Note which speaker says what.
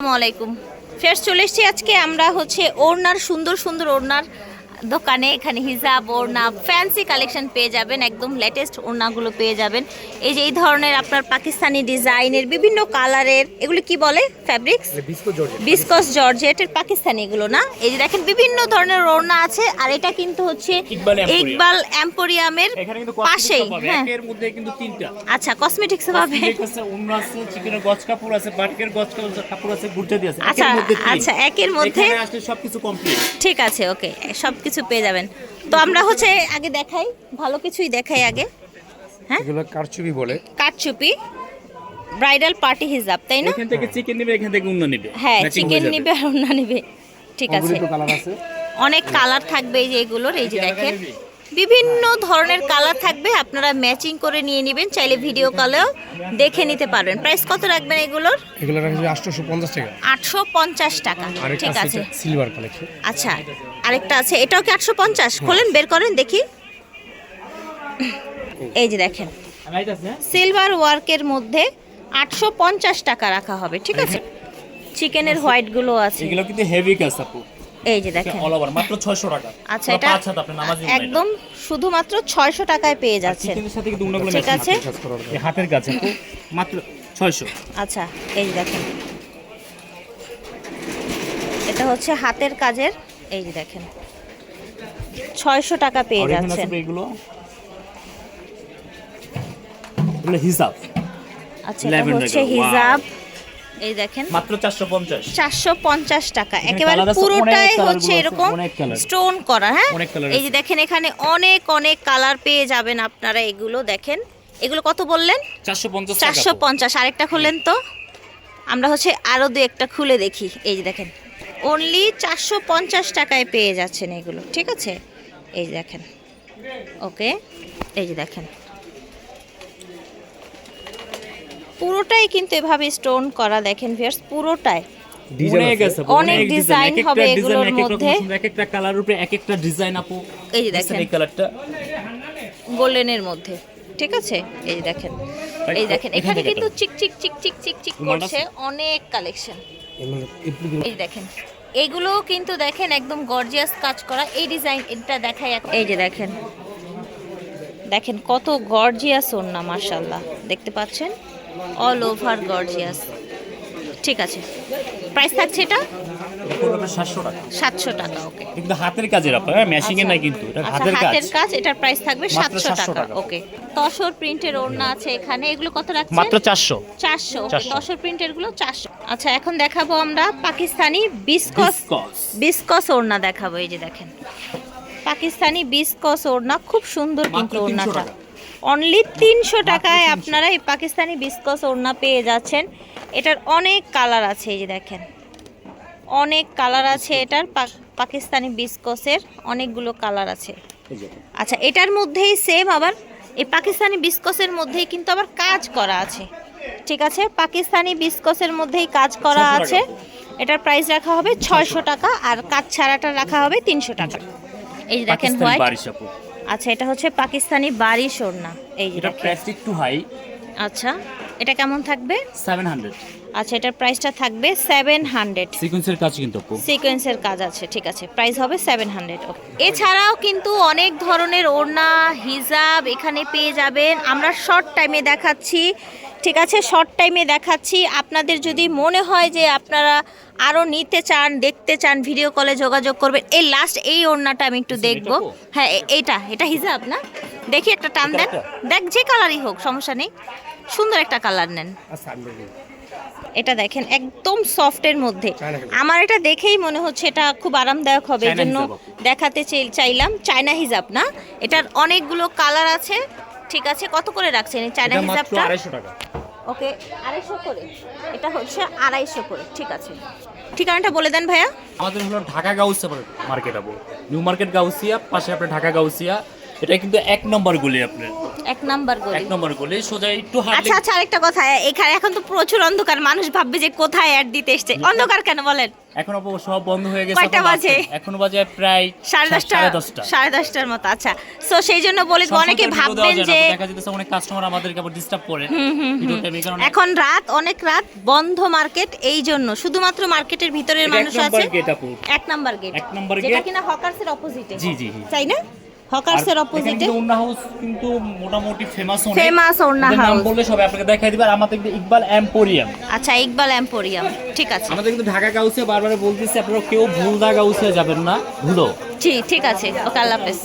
Speaker 1: আসসালামু আলাইকুম। ফের চলে এসেছি আজকে আমরা হচ্ছে ওড়নার সুন্দর সুন্দর ওড়নার দোকানে এখানে হিজাব ওড়না ফ্যান্সি কালেকশন পেয়ে যাবেন একদম লেটেস্ট ওড়নাগুলো পেয়ে যাবেন। এই যে এই ধরনের আপনার পাকিস্তানি ডিজাইনের বিভিন্ন কালারের এগুলো কি বলে ফ্যাব্রিক্স বিসকস জর্জেটের পাকিস্তানি। এগুলো না? এই যে দেখেন বিভিন্ন ধরনের ওড়না আছে আর এটা কিন্তু হচ্ছে
Speaker 2: ইকবাল
Speaker 1: এম্পোরিয়ামের পাশেই হ্যাঁ।
Speaker 2: একের মধ্যে কিন্তু তিনটা।
Speaker 1: আচ্ছা কসমেটিক্স পাবে
Speaker 2: Cosmetic আছে চিকেনের গজ কাপড় আছে বাটকের গজ কাপড়- আছে আছে
Speaker 1: আচ্ছা
Speaker 2: একের মধ্যে তিন।
Speaker 1: আচ্ছা একের মধ্যে
Speaker 2: আসলে সবকিছু কমপ্লিট
Speaker 1: ঠিক আছে ওকে সব কিছু পেয়ে যাবেন। তো আমরা হচ্ছে আগে দেখাই ভালো কিছুই দেখাই আগে। হ্যাঁ?
Speaker 3: এগুলো কারচুপি বলে।
Speaker 1: কারচুপি ব্রাইডাল পার্টি হিজাব তাই না?
Speaker 2: এখান থেকে চিকেন নেবে এখান থেকে উন্না নেবে।
Speaker 1: হ্যাঁ চিকেন নেবে আর উন্না নিবে। ঠিক আছে।
Speaker 3: আছে।
Speaker 1: অনেক কালার থাকবে এই যে এগুলোর এই যে দেখেন। বিভিন্ন ধরনের কালার থাকবে আপনারা ম্যাচিং করে নিয়ে নেবেন চাইলে ভিডিও কলেও দেখে নিতে পারবেন। প্রাইস কত রাখবেন এগুলোর?
Speaker 3: এগুলো রাখছে আটশোশো পঞ্চাশ টাকা।
Speaker 1: আটশো পঞ্চাশ টাকা ঠিক
Speaker 3: আছে সিলভার কালেকশন
Speaker 1: আচ্ছা আরেকটা আছে এটাও কি আটশো পঞ্চাশ খোলেন বের করেন দেখি। এই যে দেখেন
Speaker 2: হ্যাঁ?
Speaker 1: সিলভার ওয়ার্কের মধ্যে আটশো পঞ্চাশ টাকা রাখা হবে ঠিক আছে? চিকেনের হোয়াইটগুলো আছে।
Speaker 2: এগুলো কিন্তু হেভি কাজ আপু।
Speaker 1: এই যে দেখেন।
Speaker 2: অল ওভার মাত্র 600 টাকা।
Speaker 1: আচ্ছা এটা
Speaker 2: পাঁচ হাত আপনি নামাজি
Speaker 1: একদম শুধুমাত্র ছয়শো টাকায় পেয়ে যাচ্ছেন।
Speaker 2: চিকেনের সাথে কিন্তু অন্যগুলো
Speaker 1: ঠিক আছে?
Speaker 2: হাতের আপু মাত্র 600
Speaker 1: আচ্ছা এই যে দেখেন। এটা হচ্ছে হাতের কাজের এই যে দেখেন। ছয়শো টাকা পেয়ে যাচ্ছেন।
Speaker 2: এগুলো। হিসাব
Speaker 1: আচ্ছা এটা হচ্ছে. হিজাব। এই দেখেন।
Speaker 2: মাত্র 450
Speaker 1: চারশো পঞ্চাশ টাকা। একেবারে পুরোটাই হচ্ছে এরকম স্টোন করা হ্যাঁ? এই যে দেখেন এখানে অনেক অনেক কালার পেয়ে যাবেন আপনারা এগুলো দেখেন। এগুলো কত বললেন?
Speaker 2: 450 টাকা।
Speaker 1: চারশো
Speaker 2: আপু।
Speaker 1: পঞ্চাশ আরেকটা খুললেন তো? আমরা হচ্ছে আরও দু একটা খুলে দেখি। এই যে দেখেন অনলি চারশো পঞ্চাশ টাকায় পেয়ে যাচ্ছেন এগুলো ঠিক আছে? এই যে দেখেন ওকে এই যে দেখেন। পুরোটাই কিন্তু এভাবে স্টোন করা দেখেন ভিয়ার্স পুরোটাই।
Speaker 2: অনেক ডিজাইন
Speaker 1: হবে এগুলোর মধ্যে।
Speaker 2: এক একটা কালার উপরে এক একটা ডিজাইন আপু।
Speaker 1: এই যে দেখেন।
Speaker 2: এই কালারটা
Speaker 1: গোল্ডেনের মধ্যে ঠিক আছে? এই যে দেখেন। এই দেখেন
Speaker 2: এখানে
Speaker 1: কিন্তু চিক চিক চিক চিক চিক চিক করছে অনেক কালেকশন এই দেখেন। এগুলো কিন্তু দেখেন একদম গর্জিয়াস কাজ করা। এই ডিজাইন এটা দেখাই এই যে দেখেন। দেখেন কত গর্জিয়াস ওড়না মার্শাল্লাহ দেখতে পাচ্ছেন? অল ওভার গর্জিয়াস ঠিক আছে। প্রাইস থাকছে এটা?
Speaker 2: পুরোটা 700 টাকা
Speaker 1: সাতশো টাকা ওকে
Speaker 2: কিন্তু হাতের কাজের আপু হ্যাঁ মেশিং এর নাই কিন্তু
Speaker 1: আচ্ছা
Speaker 2: হাতের কাজ।
Speaker 1: হাতের কাজ এটার প্রাইস থাকবে সাতশো টাকা
Speaker 2: টাকা।
Speaker 1: ওকে তসর প্রিন্টের ওড়না আছে এখানে এগুলো কত রাখছেন?
Speaker 2: মাত্র 400
Speaker 1: চারশো
Speaker 2: 400
Speaker 1: তসর প্রিন্টেরগুলো চারশো। আচ্ছা এখন দেখাবো আমরা পাকিস্তানি বিসকস। বিসকস। ওড়না দেখাবো এই যে দেখেন। পাকিস্তানি বিসকস ওড়না খুব সুন্দর কিন্তু ওড়নাটা। অনলি তিনশো টাকায় আপনারা এই পাকিস্তানি বিসকস ওড়না পেয়ে যাচ্ছেন। এটার অনেক কালার আছে এই যে দেখেন। অনেক কালার আছে এটার পাকিস্তানি বিসকসের অনেকগুলো কালার আছে। আচ্ছা এটার মধ্যেই সেম আবার এই পাকিস্তানি বিসকসের মধ্যেই কিন্তু আবার কাজ করা আছে। ঠিক আছে? পাকিস্তানি বিসকসের মধ্যেই কাজ করা আছে। এটার প্রাইস রাখা হবে ছয়শো টাকা। আর কাজ ছাড়াটা রাখা হবে তিনশো টাকা। এই যে দেখেন হোয়াইট আচ্ছা এটা হচ্ছে পাকিস্তানি বাড়ি ওড়না এই যে
Speaker 2: এটা
Speaker 1: দেখেন।
Speaker 2: প্রাইস একটু হাই
Speaker 1: আচ্ছা এটা কেমন থাকবে?
Speaker 2: 700
Speaker 1: আচ্ছা এটার প্রাইসটা থাকবে সেভেন হান্ড্রেড
Speaker 2: সিকোয়েন্সের কাজ কিন্তু
Speaker 1: সিকোয়েন্সের কাজ আছে ঠিক আছে। প্রাইস হবে সেভেন হান্ড্রেড এছাড়াও কিন্তু অনেক ধরনের ওড়না হিজাব এখানে পেয়ে যাবেন। আমরা শর্ট টাইমে দেখাচ্ছি। ঠিক আছে শর্ট টাইমে দেখাচ্ছি। আপনাদের যদি মনে হয় যে আপনারা আরও নিতে চান দেখতে চান ভিডিও কলে যোগাযোগ করবেন এই লাস্ট এই ওড়নাটা আমি একটু দেখব। হ্যাঁ এ- এইটা এটা হিজাব না? দেখি একটা টান দেন। দেখ যে কালারই হোক সমস্যা নেই। সুন্দর একটা কালার নেন।
Speaker 3: আচ্ছা।
Speaker 1: এটা দেখেন একদম সফটের মধ্যে। আমার এটা দেখেই মনে হচ্ছে এটা খুব আরামদায়ক হবে এই জন্য দেখাতে চাইলাম। চায়না হিজাব না? এটার অনেকগুলো কালার আছে। ঠিক আছে কত করে রাখছেন এই চায়না হিসাবটা?
Speaker 2: 250 টাকা।
Speaker 1: ওকে আড়াইশো করে। এটা হচ্ছে আড়াইশো করে ঠিক আছে। ঠিকানাটা বলে দেন ভাইয়া।
Speaker 2: আমাদের হলো ঢাকা গাউসিয়া মার্কেট আবু। নিউ মার্কেট গাউসিয়া পাশে আপনার ঢাকা গাউসিয়া। এটা কিন্তু এক নম্বর গুলি আপনার
Speaker 1: এক নাম্বার গলি।
Speaker 2: এক নম্বর গলি সোজা একটু
Speaker 1: আচ্ছা
Speaker 2: হাঁটলে
Speaker 1: আচ্ছা আরেকটা কথা এখানে এখন তো প্রচুর অন্ধকার মানুষ ভাববে যে কোথায় অ্যাড দিতে এসছে। অন্ধকার কেন বলেন?
Speaker 2: এখন অবশ্য সব বন্ধ হয়ে গেছে
Speaker 1: কয়টা বাজে?
Speaker 2: এখন বাজে প্রায়
Speaker 1: সাড়ে দশটা
Speaker 2: সাড়ে দশটা।
Speaker 1: সাড়ে দশটার মতো আচ্ছা। সো সেই জন্য বলে অনেকে ভাববেন যে
Speaker 2: দেখা যেতেছে অনেক কাস্টমার আমাদেরকে আবার ডিস্টার্ব করে
Speaker 1: এখন রাত অনেক রাত বন্ধ মার্কেট এই জন্য। শুধুমাত্র মার্কেটের ভিতরের মানুষ আছে। এক নাম্বার গেট
Speaker 2: এক নাম্বার
Speaker 1: যেটা কিনা হকার্সের অপোজিটে
Speaker 2: জি, জি।
Speaker 1: তাই না? হকার্সের অপোজিটে
Speaker 2: কিন্তু ওন্না হাউস কিন্তু মোটামুটি ফেমাস অনেক।
Speaker 1: ফেমাস ওড়না
Speaker 2: হাউস নাম বললে সবাই আপনাকে দেখাই দিবে। আর আমাদের কিন্তু ইকবাল এম্পোরিয়াম
Speaker 1: আচ্ছা ইকবাল এম্পোরিয়াম ঠিক আছে।
Speaker 2: আমাদের কিন্তু ঢাকা গাউসে বারবার বলতেছি আপনারা কেউ ভুল দা গাউসে যাবেন না। ভুলো।
Speaker 1: ঠিক ঠিক আছে। ওকে আল্লাহ হাফেজ।